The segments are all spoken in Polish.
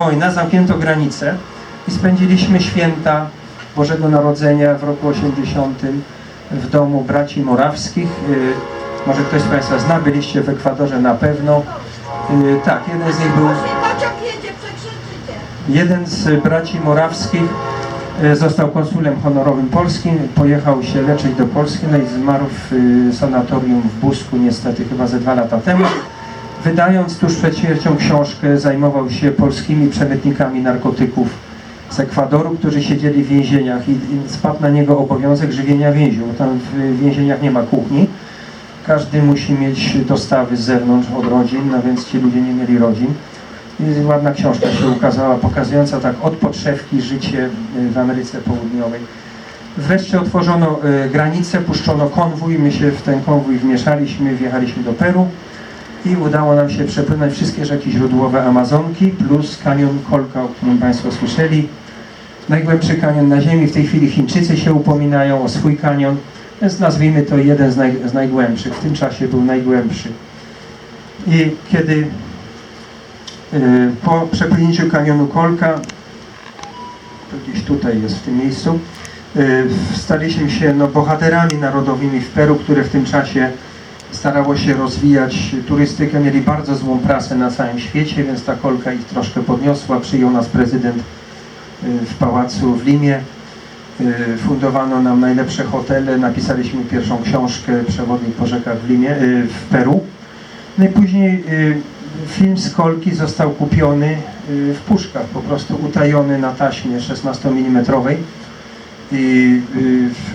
wojna zamknięto granice i spędziliśmy święta Bożego Narodzenia w roku 80 w domu braci Morawskich. Y, Może ktoś z Państwa zna, byliście w Ekwadorze na pewno. Y, Tak, jeden z nich był. Jeden z braci Morawskich e, został konsulem honorowym polskim, pojechał się leczyć do Polski, no i zmarł w y, sanatorium w Busku niestety chyba ze dwa lata temu. Wydając tuż przed śmiercią książkę, zajmował się polskimi przemytnikami narkotyków z Ekwadoru, którzy siedzieli w więzieniach i, spadł na niego obowiązek żywienia więźniów, tam w więzieniach nie ma kuchni. Każdy musi mieć dostawy z zewnątrz od rodzin, no więc ci ludzie nie mieli rodzin. I ładna książka się ukazała, pokazująca tak od podszewki życie y, w Ameryce Południowej. Wreszcie otworzono y, granicę, puszczono konwój, my się w ten konwój wmieszaliśmy, wjechaliśmy do Peru i udało nam się przepłynąć wszystkie rzeki źródłowe Amazonki plus kanion Kolka, o którym Państwo słyszeli. Najgłębszy kanion na Ziemi, w tej chwili Chińczycy się upominają o swój kanion, więc nazwijmy to jeden z, naj, z najgłębszych, w tym czasie był najgłębszy. I kiedy Y, Po przepłynięciu kanionu Kolka, to gdzieś tutaj jest w tym miejscu, y, staliśmy się no, bohaterami narodowymi w Peru, które w tym czasie starało się rozwijać turystykę. Mieli bardzo złą prasę na całym świecie, więc ta kolka ich troszkę podniosła. Przyjął nas prezydent y, w pałacu w Limie. Y, Fundowano nam najlepsze hotele. Napisaliśmy pierwszą książkę Przewodnik po rzekach w Limie, y, w Peru. No i później film z Kolki został kupiony w puszkach, po prostu utajony na taśmie 16 mm. I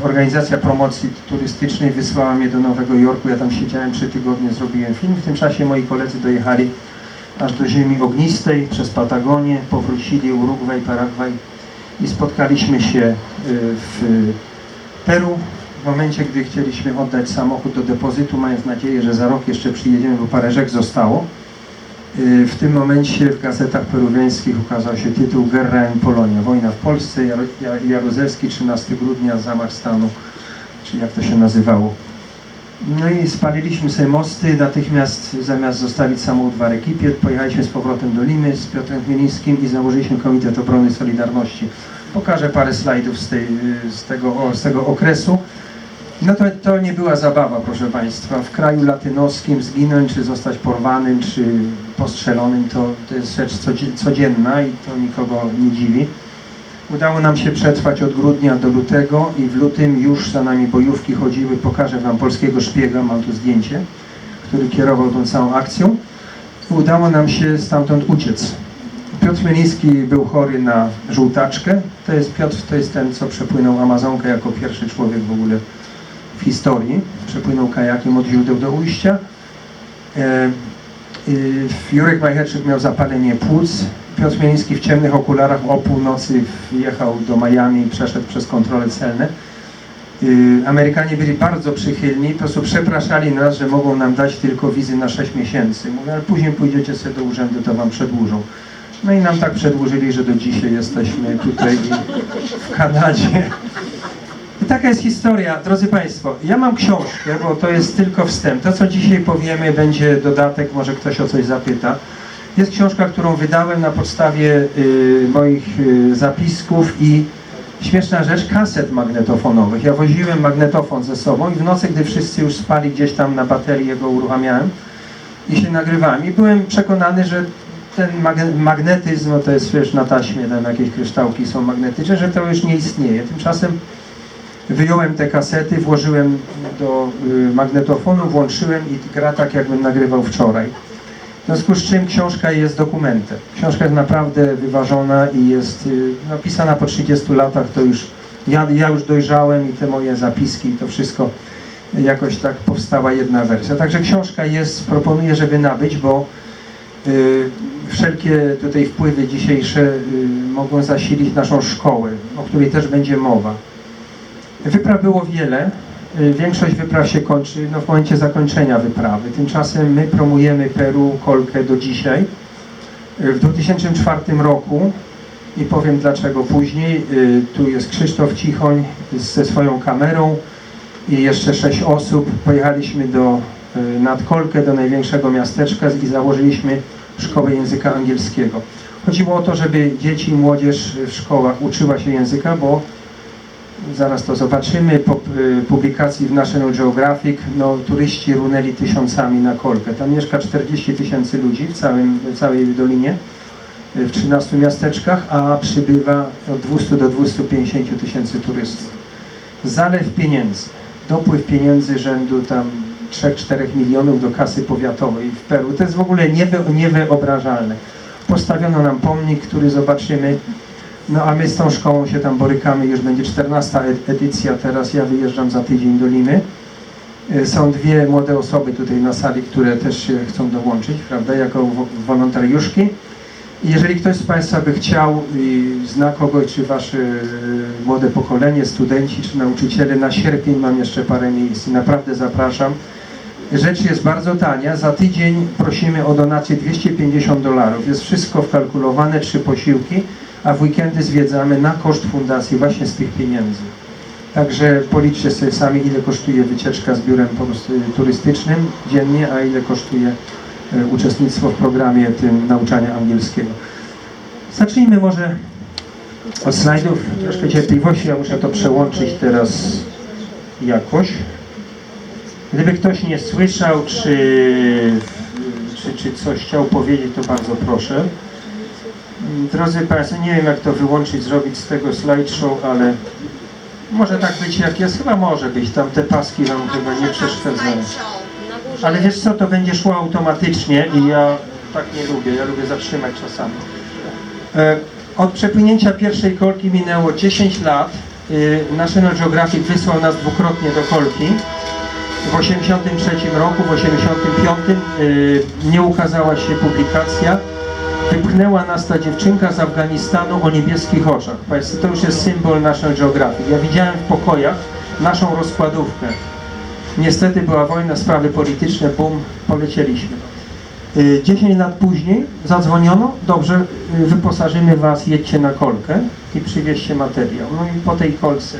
y, organizacja promocji turystycznej wysłała mnie do Nowego Jorku. Ja tam siedziałem trzy tygodnie, zrobiłem film. W tym czasie moi koledzy dojechali aż do ziemi ognistej, przez Patagonię, powrócili Urugwaj, Paragwaj i spotkaliśmy się y, w Peru. W momencie, gdy chcieliśmy oddać samochód do depozytu, mając nadzieję, że za rok jeszcze przyjedziemy, bo parę rzek zostało. Y, W tym momencie w gazetach peruwiańskich ukazał się tytuł Guerra en Polonia, wojna w Polsce, Jaruzelski, 13 grudnia, zamach stanu, czy jak to się nazywało. No i spaliliśmy sobie mosty, natychmiast zamiast zostawić samochód w Arekipie, pojechaliśmy z powrotem do Limy z Piotrem Chmielińskim i założyliśmy Komitet Obrony Solidarności. Pokażę parę slajdów z, tej, y, z, tego, z tego okresu. No to, to nie była zabawa, proszę Państwa. W kraju latynoskim zginąć, czy zostać porwanym, czy postrzelonym, to, to jest rzecz codzie- codzienna i to nikogo nie dziwi. Udało nam się przetrwać od grudnia do lutego i w lutym już za nami bojówki chodziły. Pokażę Wam polskiego szpiega, mam tu zdjęcie, który kierował tą całą akcją. Udało nam się stamtąd uciec. Piotr Chmieliński był chory na żółtaczkę. To jest Piotr, to jest ten, co przepłynął Amazonkę jako pierwszy człowiek w ogóle historii. Przepłynął kajakiem od źródeł do ujścia. E, Jurek Majcherczyk miał zapalenie płuc. Piotr Chmieliński w ciemnych okularach o północy wjechał do Miami i przeszedł przez kontrole celne. Y, Amerykanie byli bardzo przychylni, po prostu przepraszali nas, że mogą nam dać tylko wizy na 6 miesięcy. Mówię, ale później pójdziecie sobie do urzędu, to wam przedłużą. No i nam tak przedłużyli, że do dzisiaj jesteśmy tutaj w Kanadzie. Taka jest historia, drodzy Państwo. Ja mam książkę, bo to jest tylko wstęp. To, co dzisiaj powiemy, będzie dodatek, może ktoś o coś zapyta. Jest książka, którą wydałem na podstawie y, moich y, zapisków i śmieszna rzecz, kaset magnetofonowych. Ja woziłem magnetofon ze sobą i w nocy, gdy wszyscy już spali gdzieś tam na baterii, go uruchamiałem i się nagrywałem. I byłem przekonany, że ten mag- magnetyzm, no to jest wiesz, na taśmie, tam jakieś kryształki są magnetyczne, że to już nie istnieje. Tymczasem wyjąłem te kasety, włożyłem do y, magnetofonu, włączyłem i gra tak, jakbym nagrywał wczoraj. W związku z czym książka jest dokumentem. Książka jest naprawdę wyważona i jest y, no, pisana po 30 latach, to już ja, ja już dojrzałem i te moje zapiski i to wszystko jakoś tak powstała jedna wersja. Także książka jest, proponuję, żeby nabyć, bo y, wszelkie tutaj wpływy dzisiejsze y, mogą zasilić naszą szkołę, o której też będzie mowa. Wypraw było wiele. Y, Większość wypraw się kończy no, w momencie zakończenia wyprawy. Tymczasem my promujemy Peru, Kolkę do dzisiaj. Y, W 2004 roku i powiem dlaczego później. y, Tu jest Krzysztof Cichoń ze swoją kamerą i jeszcze sześć osób. Pojechaliśmy do, y, nad Kolkę, do największego miasteczka i założyliśmy szkołę języka angielskiego. Chodziło o to, żeby dzieci i młodzież w szkołach uczyła się języka, bo zaraz to zobaczymy, po y, publikacji w National Geographic, no turyści runęli tysiącami na kolkę. Tam mieszka 40 tysięcy ludzi w, całym, w całej dolinie, y, w 13 miasteczkach, a przybywa od 200 do 250 tysięcy turystów. Zalew pieniędzy, dopływ pieniędzy rzędu tam 3-4 milionów do kasy powiatowej w Peru. To jest w ogóle niewy, niewyobrażalne. Postawiono nam pomnik, który zobaczymy. No a my z tą szkołą się tam borykamy, już będzie 14 ed- edycja teraz, ja wyjeżdżam za tydzień do Limy. Y, Są dwie młode osoby tutaj na sali, które też się chcą dołączyć, prawda, jako wo- wolontariuszki. Jeżeli ktoś z Państwa by chciał i zna kogoś, czy Wasze y, młode pokolenie, studenci, czy nauczyciele, na sierpień mam jeszcze parę miejsc i naprawdę zapraszam. Rzecz jest bardzo tania. Za tydzień prosimy o donację 250 dolarów. Jest wszystko wkalkulowane, trzy posiłki, a w weekendy zwiedzamy na koszt fundacji właśnie z tych pieniędzy. Także policzcie sobie sami, ile kosztuje wycieczka z biurem turystycznym dziennie, a ile kosztuje e, uczestnictwo w programie tym nauczania angielskiego. Zacznijmy może od slajdów. Troszkę cierpliwości, ja muszę to przełączyć teraz jakoś. Gdyby ktoś nie słyszał, czy, czy, czy coś chciał powiedzieć, to bardzo proszę. Mm, Drodzy Państwo, nie wiem jak to wyłączyć, zrobić z tego slideshow, ale może tak być jak jest, chyba może być. Tam te paski Wam chyba nie przeszkadzają. Ale wiesz co, to będzie szło automatycznie i ja tak nie lubię, ja lubię zatrzymać czasami. E, Od przepłynięcia pierwszej kolki minęło 10 lat. E, National Geographic wysłał nas dwukrotnie do kolki. W 1983 roku, w 1985 y, nie ukazała się publikacja. Wypchnęła nas ta dziewczynka z Afganistanu o niebieskich oczach. Państwo, to już jest symbol National Geographic. Ja widziałem w pokojach naszą rozkładówkę. Niestety była wojna, sprawy polityczne, bum, polecieliśmy. Y, 10 lat później zadzwoniono, dobrze, y, wyposażymy Was, jedźcie na kolkę i przywieźcie materiał. No i po tej kolce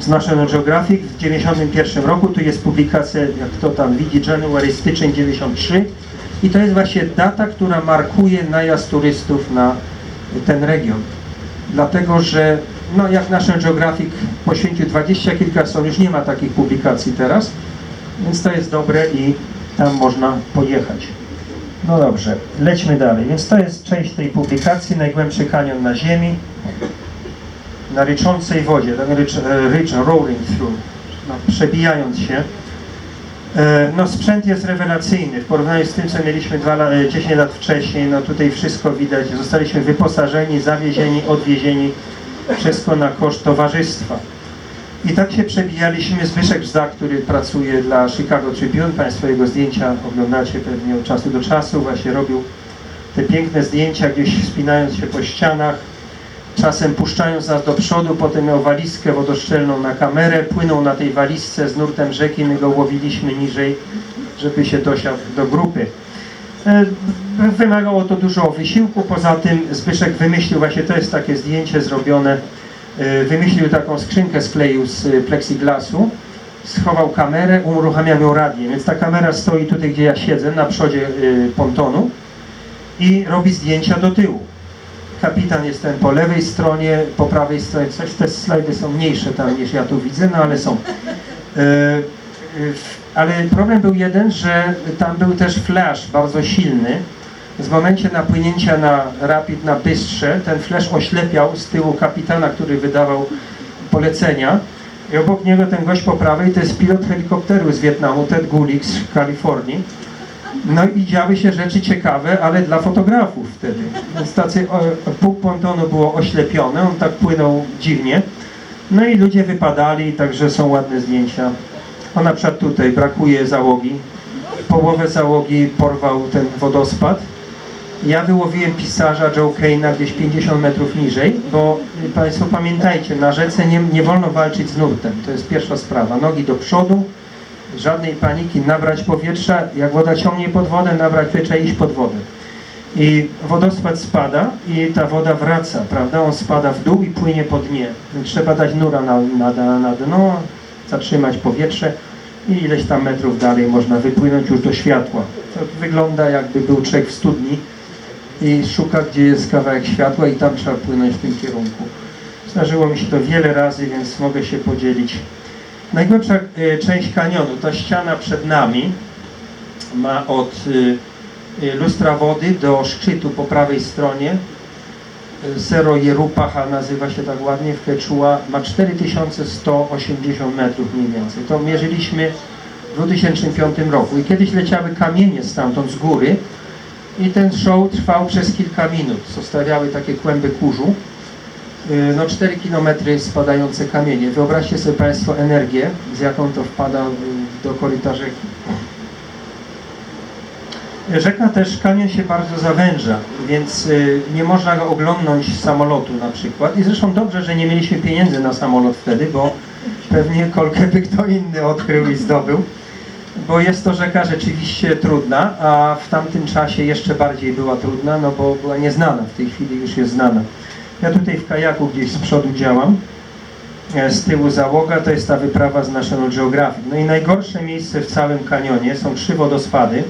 z National Geographic w 91 roku, tu jest publikacja, jak kto tam widzi, January, styczeń 93 i to jest właśnie data, która markuje najazd turystów na ten region. Dlatego, że no jak National Geographic poświęcił 20 kilka stron, już nie ma takich publikacji teraz, więc to jest dobre i tam można pojechać. No dobrze, lećmy dalej. Więc to jest część tej publikacji, najgłębszy kanion na ziemi, na ryczącej wodzie, tak rycz, e, rycz roaring through, no, przebijając się. E, No sprzęt jest rewelacyjny w porównaniu z tym, co mieliśmy dwa, la- e, 10 lat wcześniej. No tutaj wszystko widać. Zostaliśmy wyposażeni, zawiezieni, odwiezieni. Wszystko na koszt towarzystwa. I tak się przebijaliśmy. Zbyszek Bzda, który pracuje dla Chicago Tribune, Państwo jego zdjęcia oglądacie pewnie od czasu do czasu, właśnie robił te piękne zdjęcia gdzieś wspinając się po ścianach, czasem puszczając nas do przodu, potem miał walizkę wodoszczelną na kamerę, płynął na tej walizce z nurtem rzeki, my go łowiliśmy niżej, żeby się dosiadł do grupy. E, Wymagało to dużo wysiłku, poza tym Zbyszek wymyślił, właśnie to jest takie zdjęcie zrobione, e, wymyślił taką skrzynkę, skleił z e, plexiglasu, schował kamerę, uruchamiał ją radiem, więc ta kamera stoi tutaj, gdzie ja siedzę, na przodzie pontonu i robi zdjęcia do tyłu. Kapitan jest ten po lewej stronie, po prawej stronie coś, te slajdy są mniejsze tam niż ja tu widzę, no ale są. E, e, ale problem był jeden, że tam był też flash bardzo silny. W momencie napłynięcia na rapid na bystrze, ten flash oślepiał z tyłu kapitana, który wydawał polecenia. I obok niego ten gość po prawej to jest pilot helikopteru z Wietnamu, Ted Gulik z Kalifornii. No i działy się rzeczy ciekawe, ale dla fotografów wtedy. O, pół pontonu było oślepione, on tak płynął dziwnie. No i ludzie wypadali, także są ładne zdjęcia. O na przykład tutaj brakuje załogi. Połowę załogi porwał ten wodospad. Ja wyłowiłem pisarza Joe Kane'a gdzieś 50 metrów niżej, bo y, Państwo pamiętajcie, na rzece nie, nie wolno walczyć z nurtem. To jest pierwsza sprawa. Nogi do przodu, żadnej paniki, nabrać powietrza, jak woda ciągnie pod wodę, nabrać powietrza i iść pod wodę. I wodospad spada i ta woda wraca, prawda? On spada w dół i płynie po dnie. Trzeba dać nura na, na, na dno, zatrzymać powietrze i ileś tam metrów dalej można wypłynąć już do światła. To wygląda jakby był czek w studni. i szuka, gdzie jest kawałek światła i tam trzeba płynąć w tym kierunku. Zdarzyło mi się to wiele razy, więc mogę się podzielić. Najgłębsza e, część kanionu, ta ściana przed nami, ma od e, e, lustra wody do szczytu po prawej stronie. Zero Jerupacha nazywa się tak ładnie w Quechua, ma 4180 metrów mniej więcej. To mierzyliśmy w 2005 roku i kiedyś leciały kamienie stamtąd z góry i ten show trwał przez kilka minut. Zostawiały takie kłęby kurzu. Y, No 4 km spadające kamienie. Wyobraźcie sobie Państwo energię, z jaką to wpada do koryta rzeki. Rzeka też kanion się bardzo zawęża, więc y, nie można go oglądnąć z samolotu na przykład. I zresztą dobrze, że nie mieliśmy pieniędzy na samolot wtedy, bo pewnie kolkę by kto inny odkrył i zdobył. Bo jest to rzeka rzeczywiście trudna, a w tamtym czasie jeszcze bardziej była trudna, no bo była nieznana, w tej chwili już jest znana. Ja tutaj w kajaku gdzieś z przodu działam, e, z tyłu załoga, to jest ta wyprawa z National Geographic. No i najgorsze miejsce w całym kanionie są trzy wodospady.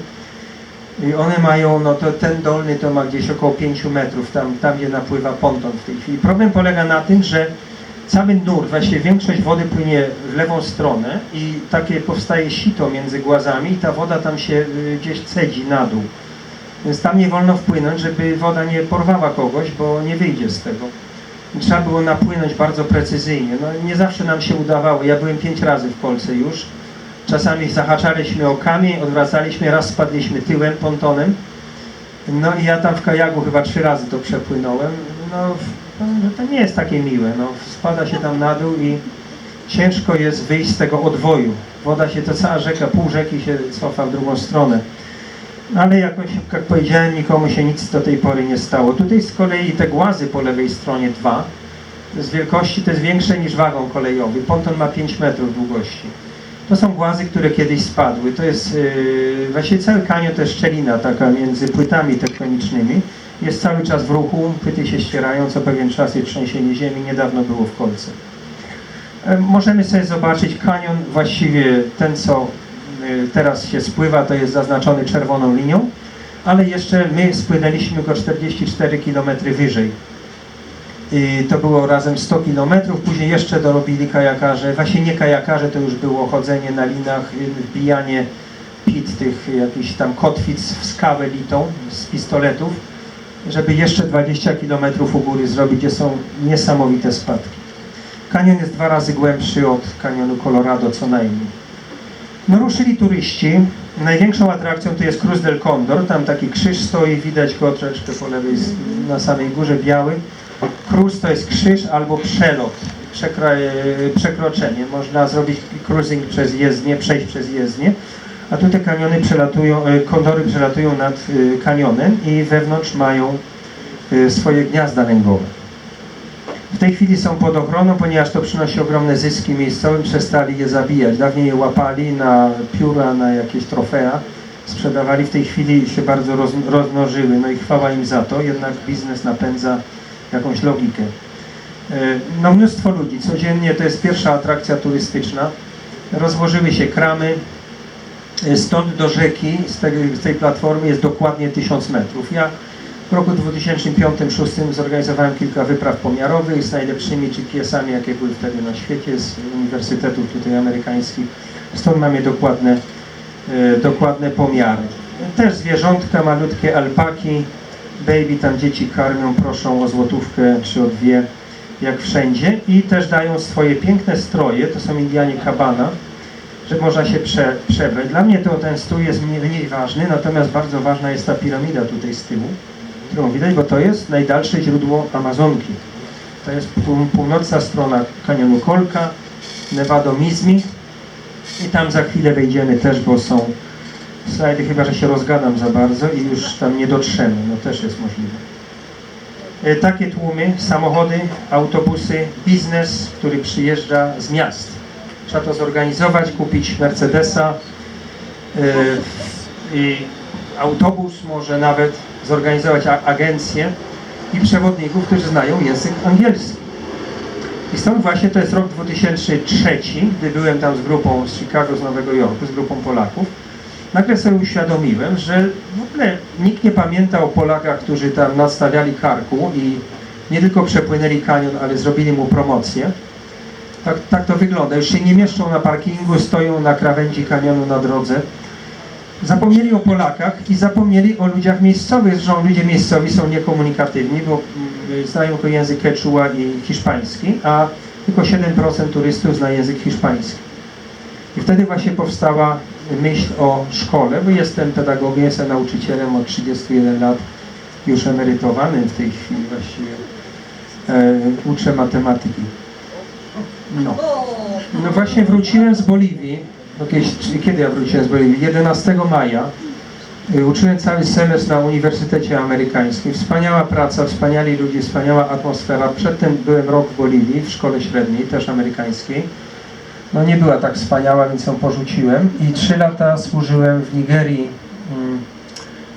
I one mają, no to ten dolny to ma gdzieś około 5 metrów, tam, tam gdzie napływa ponton w tej chwili. Problem polega na tym, że cały nurt, właściwie większość wody płynie w lewą stronę i takie powstaje sito między głazami i ta woda tam się y, gdzieś cedzi na dół. Więc tam nie wolno wpłynąć, żeby woda nie porwała kogoś, bo nie wyjdzie z tego. Trzeba było napłynąć bardzo precyzyjnie. No, nie zawsze nam się udawało. Ja byłem pięć razy w Polsce już. Czasami zahaczaliśmy o kamień, odwracaliśmy, raz spadliśmy tyłem, pontonem. No i ja tam w kajaku chyba trzy razy to przepłynąłem. No to nie jest takie miłe. No, spada się tam na dół i ciężko jest wyjść z tego odwoju. Woda się, to cała rzeka, pół rzeki się cofa w drugą stronę. Ale jakoś, jak powiedziałem, nikomu się nic do tej pory nie stało. Tutaj z kolei te głazy po lewej stronie dwa, z wielkości to jest większe niż wagon kolejowy. Ponton ma 5 metrów długości. To są głazy, które kiedyś spadły. To jest yy, właściwie cały kanion to jest szczelina taka między płytami tektonicznymi. Jest cały czas w ruchu, płyty się ścierają, co pewien czas jest trzęsienie ziemi, niedawno było w Kolce. Możemy sobie zobaczyć kanion, właściwie ten co teraz się spływa, to jest zaznaczony czerwoną linią, ale jeszcze my spłynęliśmy go 44 km wyżej. I to było razem 100 km, później jeszcze dorobili kajakarze, właśnie nie kajakarze, to już było chodzenie na linach, y, wbijanie pit, tych jakichś tam kotwic w skałę litą z pistoletów, żeby jeszcze 20 km u góry zrobić, gdzie są niesamowite spadki. Kanion jest dwa razy głębszy od kanionu Colorado co najmniej. No ruszyli turyści. Największą atrakcją to jest Cruz del Condor. Tam taki krzyż stoi, widać go troszeczkę po lewej, na samej górze biały. Cruz to jest krzyż albo przelot, przekro, przekroczenie. Można zrobić cruising przez jezdnię, przejść przez jezdnię. A tu te kaniony przelatują, e, kondory przelatują nad e, kanionem i wewnątrz mają e, swoje gniazda lęgowe. W tej chwili są pod ochroną, ponieważ to przynosi ogromne zyski miejscowym, przestali je zabijać. Dawniej je łapali na pióra, na jakieś trofea, sprzedawali, w tej chwili się bardzo roz, rozmnożyły, no i chwała im za to, jednak biznes napędza jakąś logikę. E, No mnóstwo ludzi, codziennie to jest pierwsza atrakcja turystyczna, rozłożyły się kramy, E, stąd do rzeki, z tej, z tej platformy jest dokładnie 1000 metrów. Ja w roku 2005-2006 zorganizowałem kilka wypraw pomiarowych z najlepszymi GPS-ami, jakie były wtedy na świecie, z uniwersytetów tutaj amerykańskich. Stąd mamy dokładne, e, dokładne pomiary. Też zwierzątka, malutkie alpaki, baby, tam dzieci karmią, proszą o złotówkę czy o dwie, jak wszędzie. I też dają swoje piękne stroje, to są Indianie Cabana, że można się prze, przebrać. Dla mnie to ten stój jest mniej, mniej ważny, natomiast bardzo ważna jest ta piramida tutaj z tyłu, którą widać, bo to jest najdalsze źródło Amazonki. To jest pół, północna strona kanionu Kolka, Nevado Mizmi i tam za chwilę wejdziemy też, bo są slajdy, chyba że się rozgadam za bardzo i już tam nie dotrzemy, no też jest możliwe. E, Takie tłumy, samochody, autobusy, biznes, który przyjeżdża z miast. Trzeba to zorganizować, kupić Mercedesa, e, i autobus, może nawet zorganizować a- agencję i przewodników, którzy znają język angielski. I stąd właśnie to jest rok 2003, gdy byłem tam z grupą z Chicago, z Nowego Jorku, z grupą Polaków. nagle sobie uświadomiłem, że w ogóle nikt nie pamięta o Polakach, którzy tam nadstawiali karku i nie tylko przepłynęli kanion, ale zrobili mu promocję. Tak, tak to wygląda. Już się nie mieszczą na parkingu, stoją na krawędzi kanionu na drodze. Zapomnieli o Polakach i zapomnieli o ludziach miejscowych. Zresztą ludzie miejscowi są niekomunikatywni, bo mm, znają tylko język quechua i hiszpański, a tylko 7% turystów zna język hiszpański. I wtedy właśnie powstała myśl o szkole, bo jestem pedagogiem, jestem nauczycielem od 31 lat, już emerytowanym w tej chwili właściwie. E, uczę matematyki. No. no właśnie wróciłem z Boliwii, jakieś, kiedy ja wróciłem z Boliwii? 11 maja. Y, Uczyłem cały semestr na Uniwersytecie Amerykańskim. Wspaniała praca, wspaniali ludzie, wspaniała atmosfera. Przedtem byłem rok w Boliwii, w szkole średniej, też amerykańskiej. No nie była tak wspaniała, więc ją porzuciłem. I trzy lata służyłem w Nigerii, mm,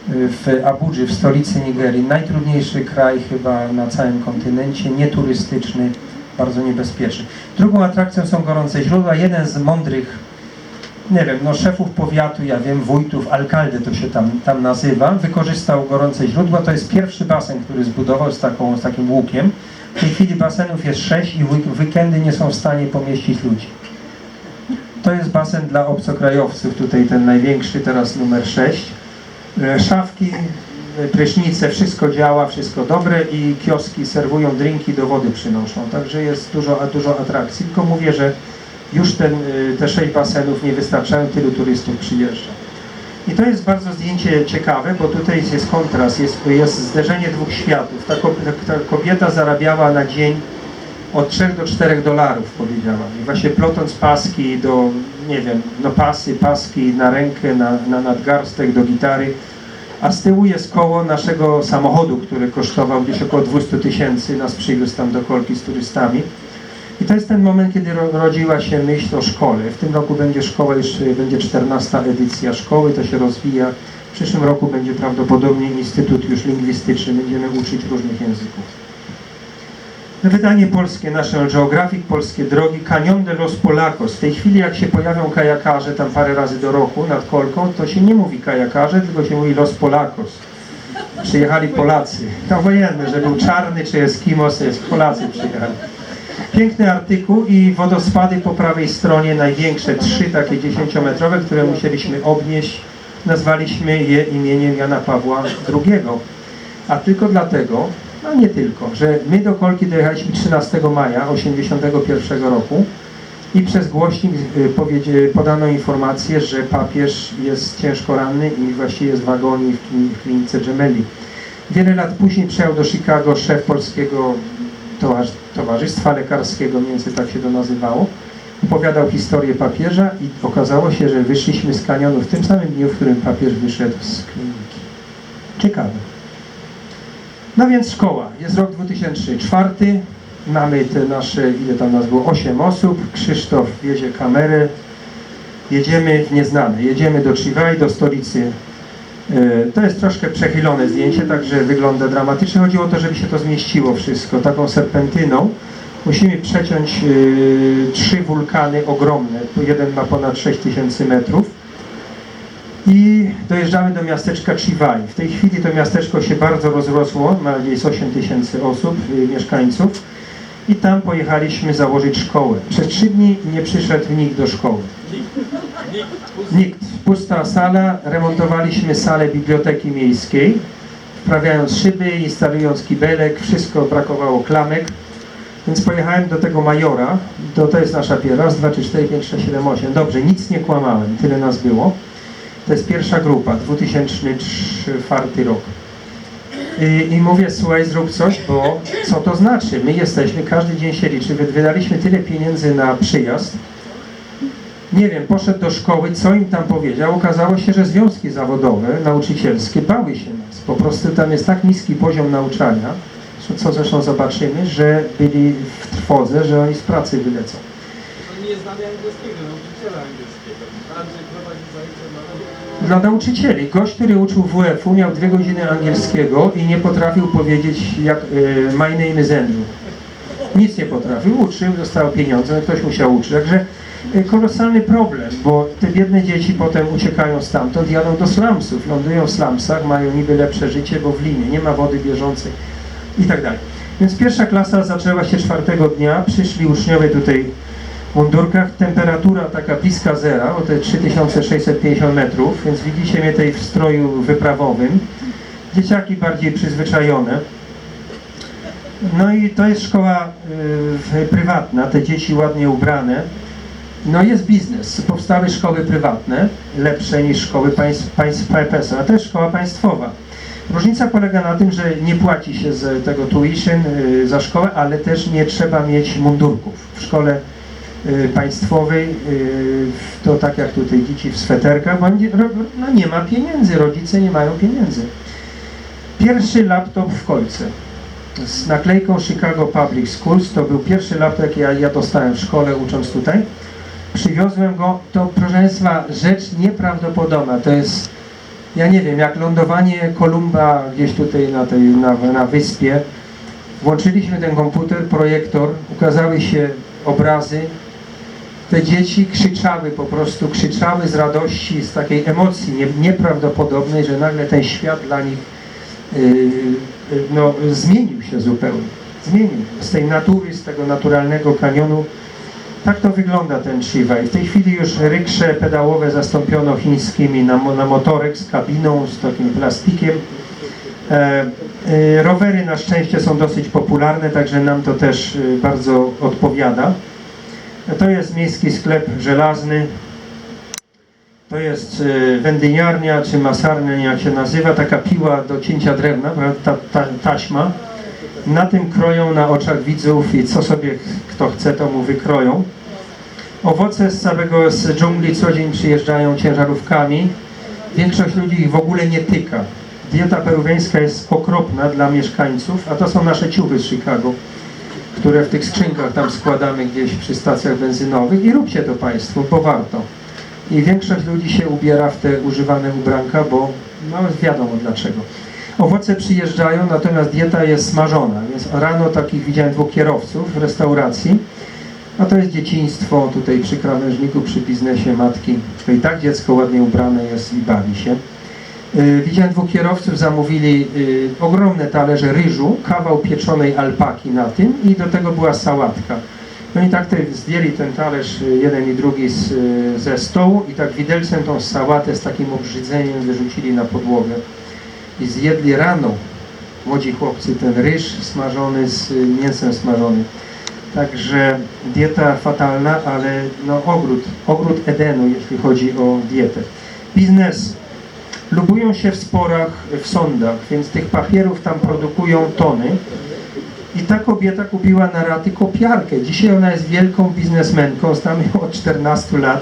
w Abudży, w stolicy Nigerii. Najtrudniejszy kraj chyba na całym kontynencie, nieturystyczny, bardzo niebezpieczny. Drugą atrakcją są gorące źródła. Jeden z mądrych, nie wiem, no szefów powiatu, ja wiem, wójtów, alkaldy to się tam, tam nazywa, wykorzystał gorące źródła. To jest pierwszy basen, który zbudował z, taką, z takim łukiem. W tej chwili basenów jest sześć i weekendy nie są w stanie pomieścić ludzi. To jest basen dla obcokrajowców, tutaj ten największy, teraz numer 6. E, Szafki, e, prysznice, wszystko działa, wszystko dobre i kioski serwują drinki, do wody przynoszą. Także jest dużo, dużo atrakcji. Tylko mówię, że już ten, e, te 6 basenów nie wystarczają, tylu turystów przyjeżdża. I to jest bardzo zdjęcie ciekawe, bo tutaj jest kontrast, jest, jest zderzenie dwóch światów. Ta kobieta zarabiała na dzień od 3 do 4 dolarów, powiedziała. I właśnie plotąc paski do, nie wiem, no pasy, paski na rękę, na, na nadgarstek, do gitary. A z tyłu jest koło naszego samochodu, który kosztował gdzieś około 200 tysięcy. Nas przywiózł tam do Kolki z turystami. I to jest ten moment, kiedy ro, rodziła się myśl o szkole. W tym roku będzie szkoła, już będzie 14 edycja szkoły, to się rozwija. W przyszłym roku będzie prawdopodobnie instytut już lingwistyczny, będziemy uczyć różnych języków. Wydanie polskie National Geographic, polskie drogi, Cañón de los Polacos. W tej chwili jak się pojawią kajakarze tam parę razy do roku nad Kolką, to się nie mówi kajakarze, tylko się mówi Los Polacos. Przyjechali Polacy. Tam wojenny, że był czarny czy Eskimos, jest Polacy przyjechali. Piękny artykuł i wodospady po prawej stronie, największe, trzy takie dziesięciometrowe, które musieliśmy obnieść. Nazwaliśmy je imieniem Jana Pawła II. A tylko dlatego, no nie tylko, że my do Kolki dojechaliśmy 13 maja 1981 roku i przez głośnik y, powiedzie- podano informację, że papież jest ciężko ranny i właściwie jest w agonii w klini- w klinice Gemelli. Wiele lat później przyjechał do Chicago szef polskiego towarzystwa lekarskiego, mniej więcej tak się to nazywało. Opowiadał historię papieża i okazało się, że wyszliśmy z kanionu w tym samym dniu, w którym papież wyszedł z kliniki. Ciekawe. No więc szkoła. Jest rok 2004. Mamy te nasze, ile tam nas było? 8 osób. Krzysztof wiezie kamerę. Jedziemy w nieznane. Jedziemy do Chivaj, do stolicy. E, To jest troszkę przechylone zdjęcie, także wygląda dramatycznie. Chodzi o to, żeby się to zmieściło wszystko. Taką serpentyną musimy przeciąć e, trzy wulkany ogromne. Jeden ma ponad 6000 metrów. I dojeżdżamy do miasteczka Chivaj. W tej chwili to miasteczko się bardzo rozrosło, ma gdzieś 8 tysięcy osób, y, mieszkańców. I tam pojechaliśmy założyć szkołę. Przez trzy dni nie przyszedł nikt do szkoły. Nikt. Pusta sala. Remontowaliśmy salę biblioteki miejskiej. Wprawiając szyby, instalując kibelek, wszystko brakowało klamek. Więc pojechałem do tego majora. To, to jest nasza pierwsza. Raz, dwa, trzy, cztery, pięć, sześć, siedem, osiem. Dobrze, nic nie kłamałem. Tyle nas było. To jest pierwsza grupa, 2004 rok. I, I mówię, słuchaj, zrób coś, bo co to znaczy? My jesteśmy, każdy dzień się liczy, wy- wydaliśmy tyle pieniędzy na przyjazd. Nie wiem, poszedł do szkoły, co im tam powiedział. Okazało się, że związki zawodowe, nauczycielskie bały się nas. Po prostu tam jest tak niski poziom nauczania, co- zresztą zobaczymy, że byli w trwodze, że oni z pracy wylecą. Nie angielskiego, nauczyciela angielskiego. Andrzej prowadzi zajęcia na Dla nauczycieli. Gość, który uczył WF-u, miał dwie godziny angielskiego i nie potrafił powiedzieć jak e, my name is Andrew. Nic nie potrafił, uczył, dostał pieniądze, no ktoś musiał uczyć. Także y, kolosalny problem, bo te biedne dzieci potem uciekają stamtąd, jadą do slumsów, lądują w slumsach, mają niby lepsze życie, bo w linie nie ma wody bieżącej i tak dalej. Więc pierwsza klasa zaczęła się czwartego dnia, przyszli uczniowie tutaj w mundurkach, temperatura taka bliska zera, to jest 3650 metrów, więc widzicie mnie tutaj w stroju wyprawowym. Dzieciaki bardziej przyzwyczajone. No i to jest szkoła y, prywatna, te dzieci ładnie ubrane. No jest biznes. Powstały szkoły prywatne, lepsze niż szkoły państw, państw PPS, a też szkoła państwowa. Różnica polega na tym, że nie płaci się z tego tuition y, za szkołę, ale też nie trzeba mieć mundurków. W szkole y, państwowej y, to tak jak tutaj dzieci w sweterkach, bo nie, ro- no nie ma pieniędzy, rodzice nie mają pieniędzy. Pierwszy laptop w Kolce z naklejką Chicago Public Schools. To był pierwszy laptop, ja, ja dostałem w szkole, ucząc tutaj. Przywiozłem go. To, proszę Państwa, rzecz nieprawdopodobna. To jest, ja nie wiem, jak lądowanie Kolumba gdzieś tutaj na, tej, na, na wyspie. Włączyliśmy ten komputer, projektor, ukazały się obrazy. Te dzieci krzyczały, po prostu krzyczały z radości, z takiej emocji nie, nieprawdopodobnej, że nagle ten świat dla nich yy, no, zmienił się zupełnie. Zmienił. Z tej natury, z tego naturalnego kanionu. Tak to wygląda ten Shiva. I w tej chwili już ryksze pedałowe zastąpiono chińskimi na, na motorek z kabiną, z takim plastikiem. E, e, rowery na szczęście są dosyć popularne, także nam to też e, bardzo odpowiada. To jest miejski sklep żelazny. To jest e, wędliniarnia czy masarnia, jak się nazywa, taka piła do cięcia drewna, ta, ta, taśma. Na tym kroją na oczach widzów i co sobie kto chce, to mu wykroją. Owoce z całego z dżungli co dzień przyjeżdżają ciężarówkami. Większość ludzi ich w ogóle nie tyka. Dieta peruwiańska jest okropna dla mieszkańców, a to są nasze ciuchy z Chicago, które w tych skrzynkach tam składamy gdzieś przy stacjach benzynowych i róbcie to Państwo, bo warto. I większość ludzi się ubiera w te używane ubranka, bo no wiadomo dlaczego. Owoce przyjeżdżają, natomiast dieta jest smażona, więc rano takich widziałem dwóch kierowców w restauracji, a to jest dzieciństwo tutaj przy krawężniku, przy biznesie matki. To i tak dziecko ładnie ubrane jest i bawi się. Yy, Widziałem dwóch kierowców, zamówili yy, ogromne talerze ryżu, kawał pieczonej alpaki na tym i do tego była sałatka. No i tak tutaj zdjęli ten talerz, y, jeden i drugi z, y, ze stołu i tak widelcem tą sałatę z takim obrzydzeniem wyrzucili na podłogę. I zjedli rano młodzi chłopcy ten ryż smażony z y, mięsem smażonym. Także dieta fatalna, ale no ogród, ogród Edenu, jeśli chodzi o dietę. Biznes. Lubują się w sporach, w sądach, więc tych papierów tam produkują tony. I ta kobieta kupiła na raty kopiarkę. Dzisiaj ona jest wielką biznesmenką, znamy ją od 14 lat.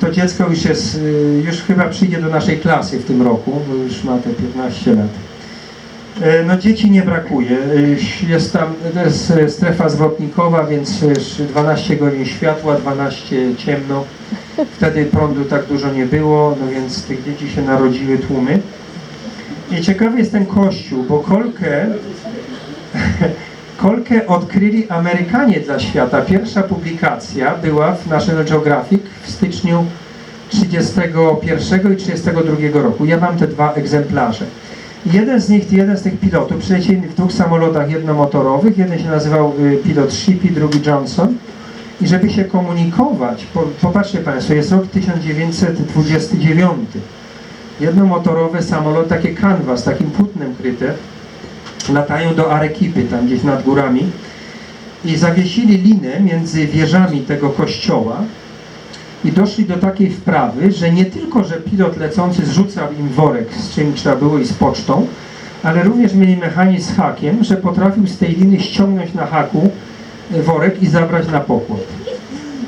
To dziecko już jest, y, już chyba przyjdzie do naszej klasy w tym roku, bo już ma te 15 lat. E, No dzieci nie brakuje. Y, Jest tam, to jest e, strefa zwrotnikowa, więc e, 12 godzin światła, 12 ciemno. Wtedy prądu tak dużo nie było, no więc tych dzieci się narodziły tłumy. I ciekawy jest ten kościół, bo kolkę Kolkę odkryli Amerykanie dla świata. Pierwsza publikacja była w National Geographic w styczniu 31 i 32 roku. Ja mam te dwa egzemplarze. Jeden z nich, jeden z tych pilotów przylecieli w dwóch samolotach jednomotorowych. Jeden się nazywał y, pilot Shippey, drugi Johnson. I żeby się komunikować, po, popatrzcie Państwo, jest rok 1929. Jednomotorowe samolot, takie kanwa z takim płótnem kryte, latają do Arekipy, tam gdzieś nad górami i zawiesili linę między wieżami tego kościoła i doszli do takiej wprawy, że nie tylko, że pilot lecący zrzucał im worek, z czym trzeba było i z pocztą, ale również mieli mechanizm z hakiem, że potrafił z tej liny ściągnąć na haku worek i zabrać na pokład.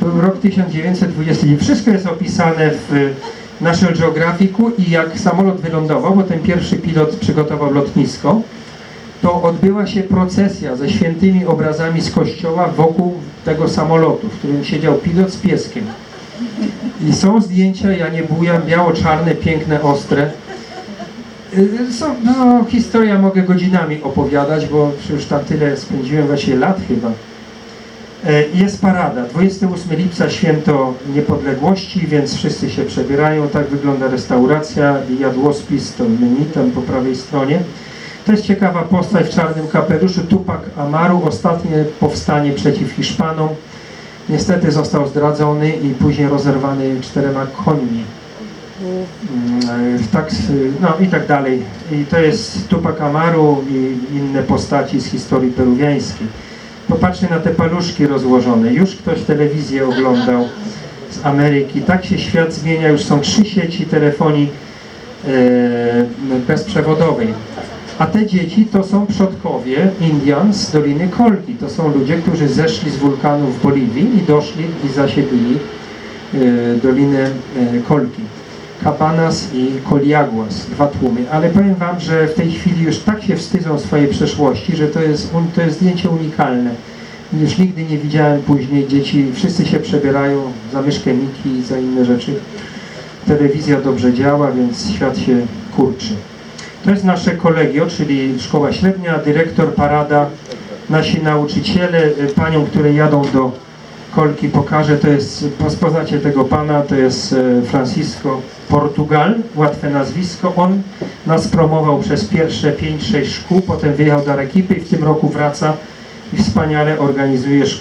Był rok 1920. Wszystko jest opisane w National Geographicu i jak samolot wylądował, bo ten pierwszy pilot przygotował lotnisko, to odbyła się procesja ze świętymi obrazami z kościoła wokół tego samolotu, w którym siedział pilot z pieskiem. I są zdjęcia, ja nie bujam, biało-czarne, piękne, ostre. Y, Są, no, historia mogę godzinami opowiadać, bo już tam tyle spędziłem, właśnie lat chyba. E, Jest parada. 28 lipca święto niepodległości, więc wszyscy się przebierają. Tak wygląda restauracja. Jadłospis to menu tam po prawej stronie. Jest ciekawa postać w czarnym kapeluszu. Tupac Amaru, ostatnie powstanie przeciw Hiszpanom. Niestety został zdradzony i później rozerwany czterema końmi. Mm, e, Tak, no i tak dalej. I to jest Tupac Amaru i inne postaci z historii peruwiańskiej. Popatrzcie na te paluszki rozłożone. Już ktoś telewizję oglądał z Ameryki. Tak się świat zmienia. Już są trzy sieci telefonii e, bezprzewodowej. A te dzieci to są przodkowie Indian z Doliny Kolki. To są ludzie, którzy zeszli z wulkanu w Boliwii i doszli i zasiedlili e, Dolinę e, Kolki. Cabanas i Coliaguas, dwa tłumy. Ale powiem Wam, że w tej chwili już tak się wstydzą swojej przeszłości, że to jest, to jest zdjęcie unikalne. Już nigdy nie widziałem później dzieci, wszyscy się przebierają za myszkę Miki i za inne rzeczy. Telewizja dobrze działa, więc świat się kurczy. To jest nasze kolegio, czyli szkoła średnia, dyrektor, parada, nasi nauczyciele, y, panią, które jadą do Kolki pokażę, to jest, poz- poznacie tego pana, to jest e, Francisco Portugal, łatwe nazwisko. On nas promował przez pierwsze 5-6 szkół, potem wyjechał do Arequipy i w tym roku wraca i wspaniale organizuje szkołę.